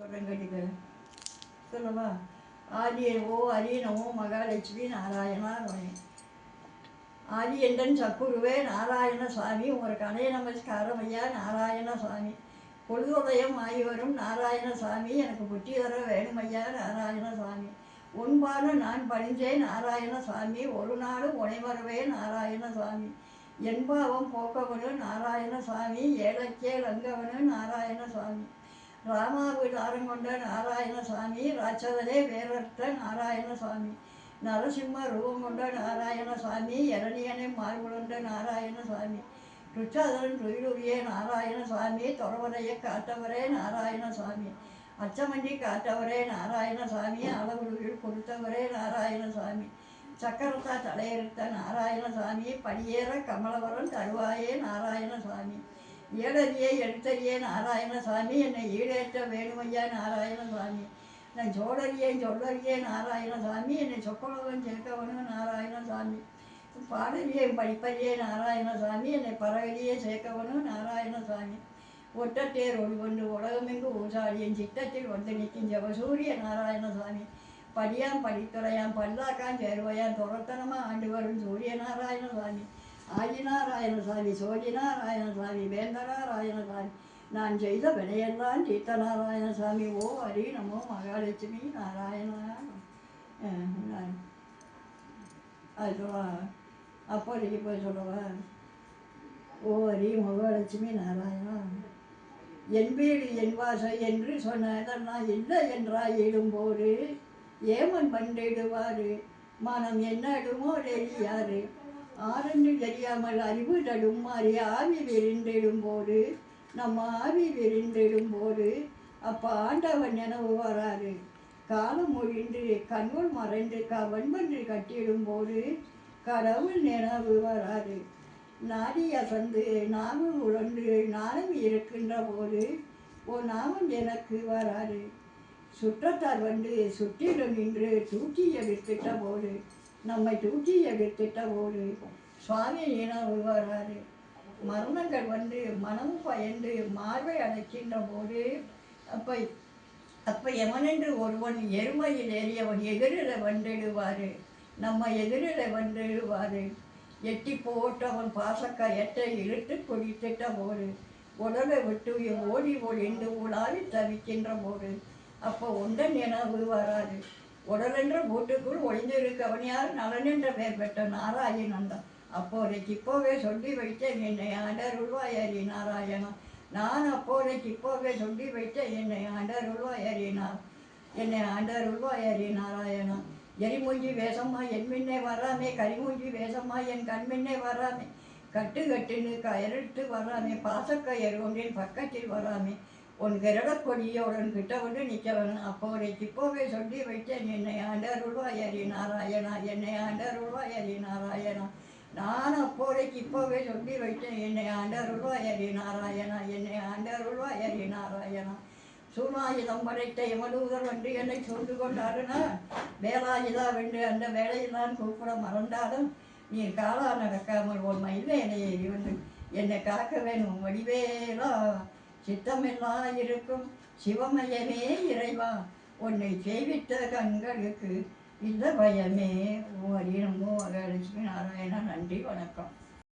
சொல்கிறேன் கேட்டுக்க. சொல்லவா? ஆதி ஓ ஹரி மகாலட்சுமி நாராயணா ரமணி ஆதி எந்தன் சக்குருவே நாராயண சுவாமி ஒரு அணைய நமஸ்காரம் ஐயா நாராயண சுவாமி. பொழுதுதயம் ஆகி வரும் நாராயண சுவாமி எனக்கு புத்தி வர வேணும் ஐயா நாராயண சுவாமி. உன்பான நான் பணிஞ்சேன் நாராயண சுவாமி. ஒரு நாளும் உனைவரவே நாராயண சுவாமி. என்பாவம் போக்கவனு நாராயண சுவாமி. ஏழக்கே லங்கவனு நாராயண சுவாமி. ராமாவதாரம் கொண்ட நாராயணசாமி ராட்சதனே வேறற்ற நாராயணசாமி நரசிம்ம ரூபம் கொண்ட நாராயணசாமி இரணியனை மார்புழந்த நாராயணசாமி ருச்சாதரன் துயிலுரிய நாராயணசாமி சுவாமி காட்டவரே காத்தவரே நாராயண சுவாமி அச்சமஞ்சி காத்தவரே நாராயண அளவுருவில் கொடுத்தவரே நாராயணசாமி சக்கரத்தா தலையெடுத்த நாராயணசாமி படியேற கமலவரம் தருவாயே நாராயணசாமி ஏழறியே எழுத்தறியே நாராயண சுவாமி என்னை ஈடேற்ற வேணுமையா நாராயண சுவாமி நான் சோழறியே சொல்லறியே நாராயண சுவாமி என்னை சொக்கலவன் சேர்க்கவனும் நாராயண சுவாமி பாடறியே படிப்பறியே நாராயண சுவாமி என்னை பறவையே சேர்க்கவனும் நாராயண சுவாமி ஒட்டத்தேர் ஒளி கொண்டு உலகமெங்கு ஊசாடியன். சித்தத்தில் வந்து நிற்கும் ஜெவசூரிய நாராயண சுவாமி படியாம் படித்துறையாம் பல்லாக்கான் சேருவையான் துரத்தனமாக ஆண்டு வரும் சூரிய நாராயண சுவாமி சோதிநாராயணசாமி வேந்தநாராயணசாமி நான் செய்த வினையெல்லாம் சீத்தநாராயணசாமி ஓ ஹரி நமோ மகாலட்சுமி நாராயணா. அஹ் நான் அது சொல்லவா. அப்போதைக்கு போய் சொல்லவா. ஓ ஹரி மகாலட்சுமி நாராயணா. என் வீடு என் வாசை என்று சொன்னதெல்லாம் இல்லை என்றாய் இடும்போது ஏமன் பண்டிடுவாரு மனம் என்னடுமோ தெரியாரு ஆரண்டு தெரியாமல் அறிவு தடுமாறி ஆவி விரிந்திடும் போது நம்ம ஆவி விரிந்திடும் போது அப்போ ஆண்டவன் நினைவு வராது. காலம் ஒழிந்து கண்ணுள் மறைந்து க வன்பன்று கட்டிடும் போது கடவுள் நினைவு வராது. நாடி அசந்து நாமும் உழந்து நானும் இருக்கின்ற போது ஓ நாமும் எனக்கு வராது. சுற்றத்தார் வந்து சுற்றிலும் நின்று தூக்கி எடுத்துட்ட போது நம்மை தூக்கி எடுத்துட்ட ஒரு சுவாமி நினைவு வராது மரணங்கள் வந்து மனம் பயந்து மார்பை அடைக்கின்ற போது அப்போ அப்போ எவனென்று ஒருவன் எருமையில் ஏறியவன் எதிரில் வந்திடுவார் நம்ம எதிரில் வந்திடுவார் எட்டி போட்டவன் எட்டை இழுத்து குடித்திட்ட போது உடலை விட்டு ஓடி ஒளிந்து உலாவி தவிக்கின்ற போது அப்போ உண்ட நினைவு வராது உடலென்ற கூட்டுக்குள் ஒளிந்திருக்கவன் யார் நலனென்ற பெயர் பெற்ற நாராயணன் தான் அப்போதைக்கு இப்போவே சொல்லி வைத்தேன் என்னை ஆண்டருள்வாயரி நாராயணா. நான் அப்போதைக்கு இப்போவே சொல்லி வைத்தேன் என்னை ஆண்டருள்வாயரி நான் என்னை ஆண்டருள்வாயரி நாராயணா. எரிமூஞ்சி வேஷமா என் முன்னே வராமே கரிமூஞ்சி வேஷமா என் கண் முன்னே வராமே. கட்டு கட்டுன்னு கயறிட்டு வராமே பாசக்கயர் ஒன்றின் பக்கத்தில் வராமே. உன் கிரடக் பொடியோடன் கிட்ட வந்து நிற்க வேணும் அப்போதைக்கு இப்போவே சொல்லி வைத்தேன் என்னை ஆண்டருள்வாயரி நாராயணா என்னை ஆண்டருள்வாயரி நாராயணா. நான் அப்போதைக்கு இப்போவே சொல்லி வைத்தேன் என்னை ஆண்டருள்வாயரி நாராயணா என்னை ஆண்டருள்வாயரி நாராயணா. சூனாயுதம் படைத்த எமலூதர் வந்து என்னை சூழ்ந்து கொண்டாருனா வேலாயுதா வென்று அந்த வேலையில்தான் கூப்பிட மறந்தாலும் நீ காலா நடக்காமல் உன் மயில் வேலையை வந்து என்னை காக்க வேணும் வடிவேலா. சித்தமெல்லாம் இருக்கும். சிவமயமே இறைவா உன்னை செய்வித்த கண்களுக்கு இந்த பயமே. ஓ ஹரி நாராயணா நன்றி வணக்கம்.